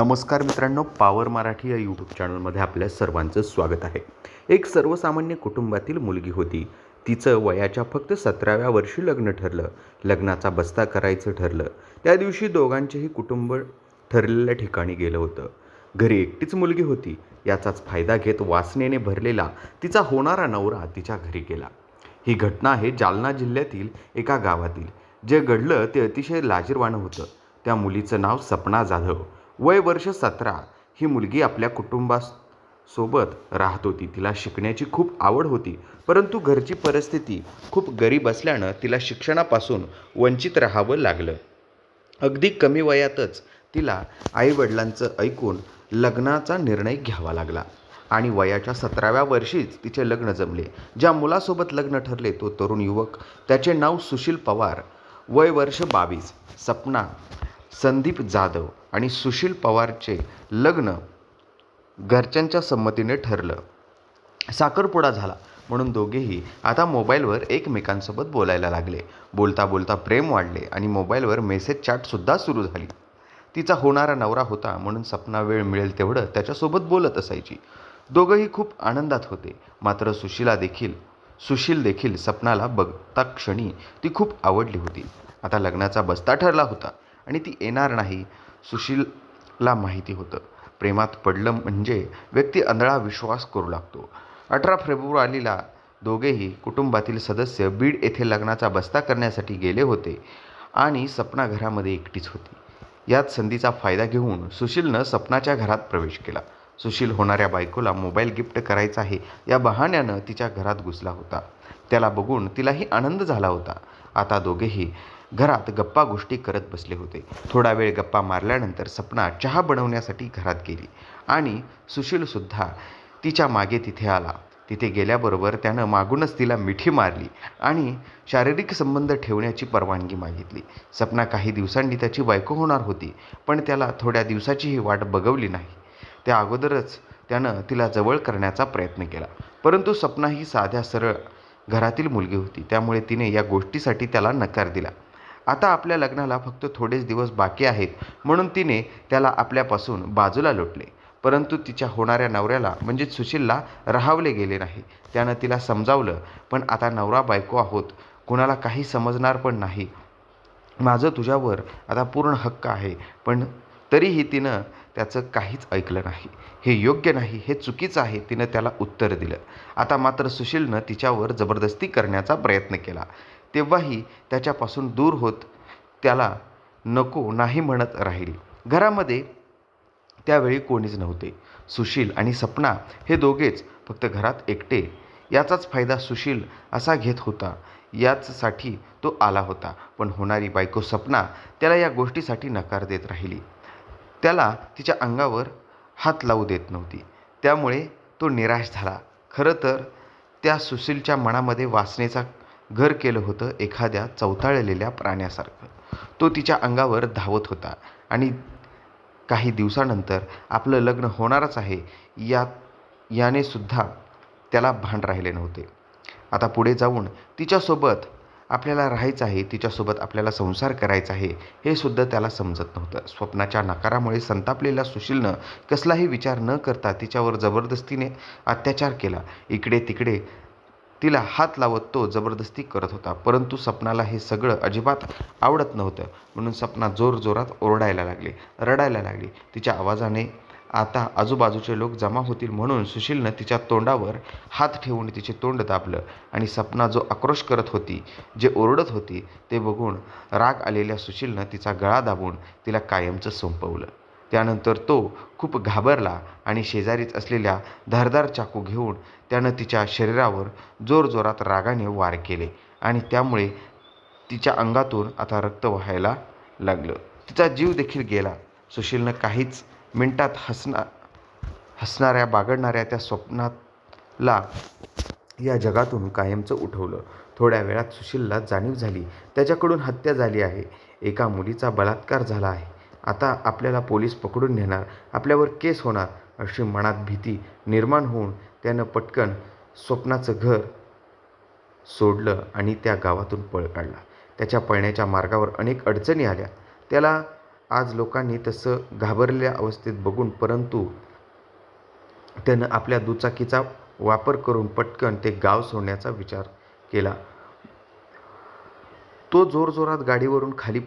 नमस्कार मित्रांनो पावर मराठी या यूट्यूब चॅनलमध्ये आपल्या सर्वांचं स्वागत आहे. एक सर्वसामान्य कुटुंबातील मुलगी होती. तिचं वयाच्या फक्त सतराव्या वर्षी लग्न ठरलं. लग्नाचा बस्ता करायचं ठरलं. त्या दिवशी दोघांचेही कुटुंब ठरलेल्या ठिकाणी गेलं होतं. घरी एकटीच मुलगी होती. याचाच फायदा घेत वासनेने भरलेला तिचा होणारा नवरा तिच्या घरी गेला. ही घटना आहे जालना जिल्ह्यातील एका गावातील. जे घडलं ते अतिशय लाजीरवाणं होतं. त्या मुलीचं नाव सपना जाधव. वय वर्ष सतरा ही मुलगी आपल्या कुटुंबासोबत राहत होती. तिला शिकण्याची खूप आवड होती परंतु घरची परिस्थिती खूप गरीब असल्यानं तिला शिक्षणापासून वंचित राहावं लागलं. अगदी कमी वयातच तिला आईवडिलांचं ऐकून लग्नाचा निर्णय घ्यावा लागला आणि वयाच्या सतराव्या वर्षीच तिचे लग्न जमले. ज्या मुलासोबत लग्न ठरले तो तरुण युवक त्याचे नाव सुशील पवार. वय वर्ष बावीस सपना संदीप जाधव आणि सुशील पवारचे लग्न घरच्यांच्या संमतीने ठरलं. साखरपुडा झाला. म्हणून दोघेही आता मोबाईलवर एकमेकांसोबत बोलायला लागले. बोलता बोलता प्रेम वाढले आणि मोबाईलवर मेसेज चॅटसुद्धा सुरू झाली. तिचा होणारा नवरा होता म्हणून सपना वेळ मिळेल तेवढं त्याच्यासोबत बोलत असायची. दोघंही खूप आनंदात होते. मात्र सुशीला देखील सुशील देखील सपनाला बघता क्षणी ती खूप आवडली होती. आता लग्नाचा बस्ता ठरला होता. आणि ती येणार नाही सुशीलला माहिती होतं. प्रेमात पडलं म्हणजे व्यक्ती आंधळा विश्वास करू लागतो. अठरा फेब्रुवारीला दोघेही कुटुंबातील सदस्य बीड येथे लग्नाचा बस्ता करण्यासाठी गेले होते आणि सपना घरामध्ये एकटीच होती. यात संधीचा फायदा घेऊन सुशीलनं सपनाच्या घरात प्रवेश केला. सुशील होणाऱ्या बायकोला मोबाईल गिफ्ट करायचा आहे या बहाण्यानं तिच्या घरात घुसला होता. त्याला बघून तिलाही आनंद झाला होता. आता दोघेही घरात गप्पा गोष्टी करत बसले होते. थोडा वेळ गप्पा मारल्यानंतर सपना चहा बनवण्यासाठी घरात गेली आणि सुशीलसुद्धा तिच्यामागे तिथे आला. तिथे गेल्याबरोबर त्यानं मागूनच तिला मिठी मारली आणि शारीरिक संबंध ठेवण्याची परवानगी मागितली. सपना काही दिवसांनी त्याची बायको होणार होती पण त्याला थोड्या दिवसाचीही वाट बघवली नाही. त्या अगोदरच त्यानं तिला जवळ करण्याचा प्रयत्न केला. परंतु सपना ही साध्या सरळ घरातील मुलगी होती त्यामुळे तिने या गोष्टीसाठी त्याला नकार दिला. आता आपल्या लग्नाला फक्त थोडेच दिवस बाकी आहेत म्हणून तिने त्याला आपल्यापासून बाजूला लोटले. परंतु तिच्या होणाऱ्या नवऱ्याला म्हणजेच सुशीलला राहावले गेले नाही. त्यानं तिला समजावलं पण आता नवरा बायको आहोत. कुणाला काही समजणार पण नाही. माझं तुझ्यावर आता पूर्ण हक्क आहे. पण तरीही तिनं त्याचं काहीच ऐकलं नाही. हे योग्य नाही हे चुकीचं आहे तिनं त्याला उत्तर दिलं. आता मात्र सुशीलनं तिच्यावर जबरदस्ती करण्याचा प्रयत्न केला. तेव्हाही त्याच्यापासून दूर होत त्याला नको नाही म्हणत राहिली. घरामध्ये त्यावेळी कोणीच नव्हते. सुशील आणि सपना हे दोघेच फक्त घरात एकटे. याचाच फायदा सुशील असा घेत होता. याचसाठी तो आला होता. पण होणारी बायको सपना त्याला या गोष्टीसाठी नकार देत राहिली. त्याला तिच्या अंगावर हात लावू देत नव्हती. त्यामुळे तो निराश झाला. खरं तर त्या सुशीलच्या मनामध्ये वासनेचा घर केलं होतं एखाद्या चवताळलेल्या प्राण्यासारखं. तो तिच्या अंगावर धावत होता आणि काही दिवसानंतर आपलं लग्न होणारच आहे या याने सुद्धा त्याला भान राहिले नव्हते. आता पुढे जाऊन तिच्यासोबत आपल्याला राहायचं आहे तिच्यासोबत आपल्याला संसार करायचा आहे हे सुद्धा त्याला समजत नव्हतं. स्वप्नाच्या नकारामुळे संतापलेल्या सुशीलनं कसलाही विचार न करता तिच्यावर जबरदस्तीने अत्याचार केला. इकडे तिकडे तिला हात लावत तो जबरदस्ती करत होता. परंतु सपनाला हे सगळं अजिबात आवडत नव्हतं. म्हणून सपना जोरजोरात ओरडायला लागली रडायला लागली. तिच्या आवाजाने आता आजूबाजूचे लोक जमा होतील म्हणून सुशीलनं तिच्या तोंडावर हात ठेवून तिचे तोंड दाबलं आणि सपना जो आक्रोश करत होती जे ओरडत होती ते बघून राग आलेल्या सुशीलनं तिचा गळा दाबून तिला कायमचं संपवलं. त्यानंतर तो खूप घाबरला आणि शेजारीच असलेल्या धारदार चाकू घेऊन त्यानं तिच्या शरीरावर जोरजोरात रागाने वार केले आणि त्यामुळे तिच्या अंगातून आता रक्त व्हायला लागलं. तिचा जीव देखील गेला. सुशीलनं काहीच मिनटात हसना हसणाऱ्या बागडणाऱ्या त्या स्वप्नातला या जगातून कायमचं उठवलं. थोड्या वेळात सुशीलला जाणीव झाली. त्याच्याकडून हत्या झाली आहे. एका मुलीचा बलात्कार झाला आहे. आता आपल्याला पोलीस पकडून नेणार आपल्यावर केस होणार अशी मनात भीती निर्माण होऊन त्यानं पटकन स्वप्नाचं घर सोडलं आणि त्या गावातून पळ काढला. त्याच्या पळण्याच्या मार्गावर अनेक अडचणी आल्या. त्याला आज लोकांनी तसं घाबरलेल्या अवस्थेत बघून परंतु त्यानं आपल्या दुचाकीचा वापर करून पटकन ते गाव सोडण्याचा विचार केला. तो जोरजोरात गाडीवरून खाली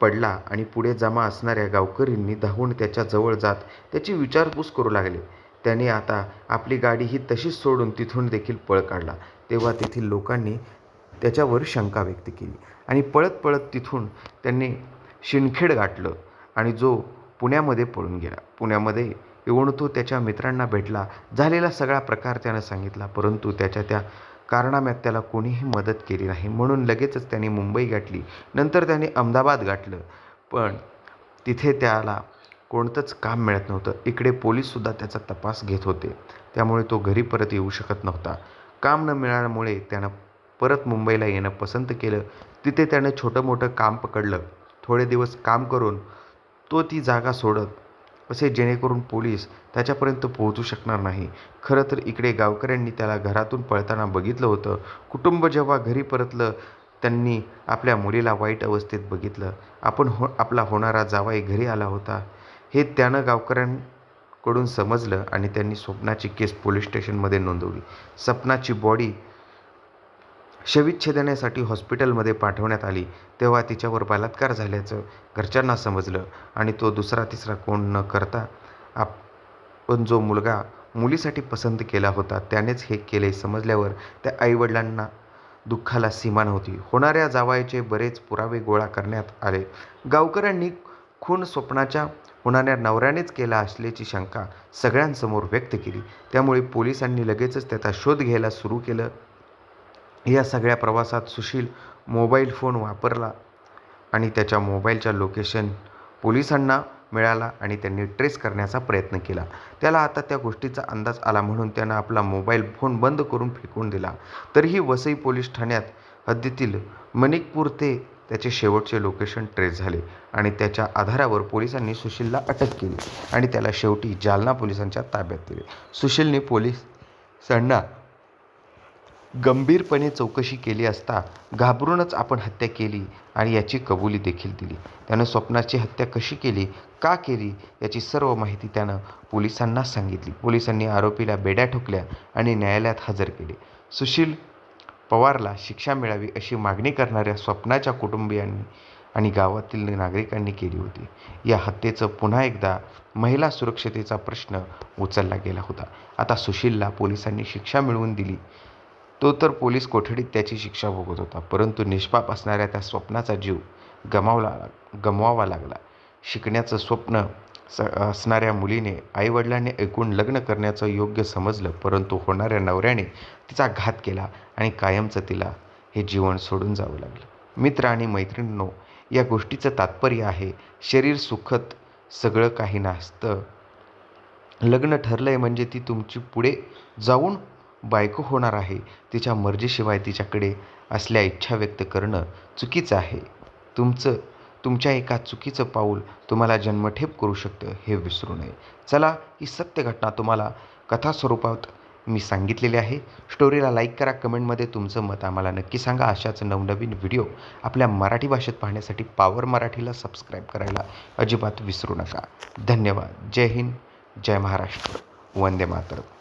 पडला आणि पुढे जमा असणाऱ्या गावकरींनी धावून त्याच्याजवळ जात त्याची विचारपूस करू लागले. त्याने आता आपली गाडी ही तशीच सोडून तिथून देखील पळ काढला. तेव्हा तेथील लोकांनी त्याच्यावर शंका व्यक्त केली आणि पळत पळत तिथून त्यांनी शिणखेड गाठलं आणि जो पुण्यामध्ये पळून गेला. पुण्यामध्ये येऊन तो त्याच्या मित्रांना भेटला. झालेला सगळा प्रकार त्यानं सांगितला. परंतु त्याच्या त्या कारणाम्यात त्याला कोणीही मदत केली नाही. म्हणून लगेचच त्याने मुंबई गाठली. नंतर त्याने अहमदाबाद गाठलं. पण तिथे त्याला कोणतंच काम मिळत नव्हतं. इकडे पोलीससुद्धा त्याचा तपास घेत होते. त्यामुळे तो घरी परत येऊ शकत नव्हता. काम न मिळाल्यामुळे त्यानं परत मुंबईला येणं पसंत केलं. तिथे त्यानं छोटं मोठं काम पकडलं. थोडे दिवस काम करून तो ती जागा सोडत असे जेणेकरून पोलीस त्याच्यापर्यंत पोहोचू शकणार नाही. खरं तर इकडे गावकऱ्यांनी त्याला घरातून पळताना बघितलं होतं. कुटुंब जेव्हा घरी परतलं त्यांनी आपल्या मुलीला वाईट अवस्थेत बघितलं. आपण हो आपला होणारा जावाई घरी आला होता. हे त्यानं गावकऱ्यांकडून समजलं आणि त्यांनी स्वप्नाची केस पोलीस स्टेशनमध्ये नोंदवली. सपनाची बॉडी शवविच्छेदनासाठी हॉस्पिटलमध्ये पाठवण्यात आली तेव्हा तिच्यावर बलात्कार झाल्याचं घरच्यांना समजलं आणि तो दुसरा तिसरा कोण न करता आपण जो मुलगा मुलीसाठी पसंत केला होता त्यानेच हे केले समजल्यावर त्या आईवडिलांना दुःखाला सीमा नव्हती. होणाऱ्या जावायचे बरेच पुरावे गोळा करण्यात आले. गावकऱ्यांनी खून स्वप्नाच्या होणाऱ्या नवऱ्यानेच केला असल्याची शंका सगळ्यांसमोर व्यक्त केली. त्यामुळे पोलिसांनी लगेचच त्याचा शोध घ्यायला सुरू केलं. या सगळ्या प्रवासात सुशील मोबाईल फोन वापरला आणि त्याच्या मोबाईलच्या लोकेशन पोलिसांना मिळाला आणि त्यांनी ट्रेस करण्याचा प्रयत्न केला. त्याला आता त्या गोष्टीचा अंदाज आला म्हणून त्यानं आपला मोबाईल फोन बंद करून फेकून दिला. तरीही वसई पोलीस ठाण्यात हद्दीतील मणिकपूर ते त्याचे शेवटचे लोकेशन ट्रेस झाले आणि त्याच्या आधारावर पोलिसांनी सुशीलला अटक केली आणि त्याला शेवटी जालना पोलिसांच्या ताब्यात दिले. सुशीलने पोलिसांना गंभीरपणे चौकशी केली असता घाबरूनच आपण हत्या केली आणि याची कबुली देखील दिली. त्यानं स्वप्नाची हत्या कशी केली का केली याची सर्व माहिती त्यानं पोलिसांना सांगितली. पोलिसांनी आरोपीला बेड्या ठोकल्या आणि न्यायालयात हजर केले. सुशील पवारला शिक्षा मिळावी अशी मागणी करणाऱ्या स्वप्नाच्या कुटुंबियांनी आणि गावातील नागरिकांनी केली होती. या हत्येचं पुन्हा एकदा महिला सुरक्षतेचा प्रश्न उचलला गेला होता. आता सुशीलला पोलिसांनी शिक्षा मिळवून दिली. तो तर पोलीस कोठडीत त्याची शिक्षा भोगत होता परंतु निष्पाप असणाऱ्या त्या स्वप्नाचा जीव गमावला गमवावा लागला. शिकण्याचं स्वप्न स असणाऱ्या मुलीने आईवडिलांनी ऐकून लग्न करण्याचं योग्य समजलं परंतु होणाऱ्या नवऱ्याने तिचा घात केला आणि कायमचं तिला हे जीवन सोडून जावं लागलं. मित्र आणि मैत्रिणींनो या गोष्टीचं तात्पर्य आहे शरीर सुखत सगळं काही नसतं. लग्न ठरलं आहे म्हणजे ती तुमची पुढे जाऊन बायको होणार आहे तिच्या मर्जीशिवाय तिच्याकडे असल्या इच्छा व्यक्त करणं चुकीचं आहे. तुमचं तुमच्या एका चुकीचं पाऊल तुम्हाला जन्मठेप करू शकतं हे विसरू नये. चला ही सत्य घटना तुम्हाला कथा स्वरूपात मी सांगितलेली आहे. स्टोरीला लाईक करा कमेंटमध्ये तुमचं मत आम्हाला नक्की सांगा. अशाच नवनवीन व्हिडिओ आपल्या मराठी भाषेत पाहण्यासाठी पावर मराठीला सबस्क्राईब करायला अजिबात विसरू नका. धन्यवाद. जय हिंद. जय महाराष्ट्र. वंदे मातरम.